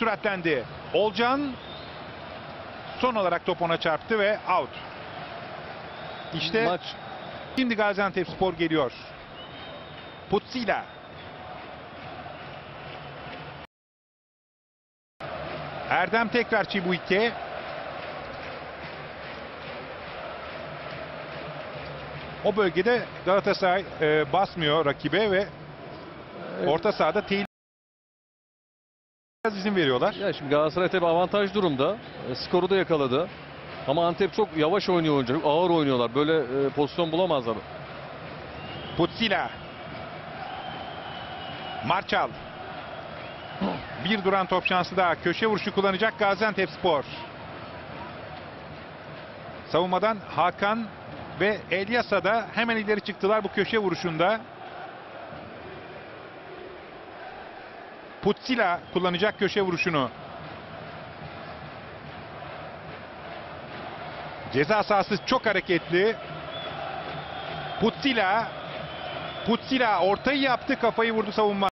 süratlendi. Olcan son olarak top ona çarptı ve out. İşte Maç şimdi Gaziantep Spor geliyor. Putsila. Erdem tekrar Çibuike. O bölgede Galatasaray e, basmıyor rakibe ve orta sahada tehlikeli biraz izin veriyorlar. ya şimdi Galatasaray tabii avantaj durumda. E, skoru da yakaladı. Ama Antep çok yavaş oynuyor oyuncu. Ağır oynuyorlar. Böyle e, pozisyon bulamazlar. Putsila. Marçal. Bir duran top şansı daha. Köşe vuruşu kullanacak Gaziantep Spor. Savunmadan Hakan ve Elyasa da hemen ileri çıktılar bu köşe vuruşunda. Putsila kullanacak köşe vuruşunu. Ceza sahası çok hareketli. Putsila Putsila ortayı yaptı kafayı vurdu savunma.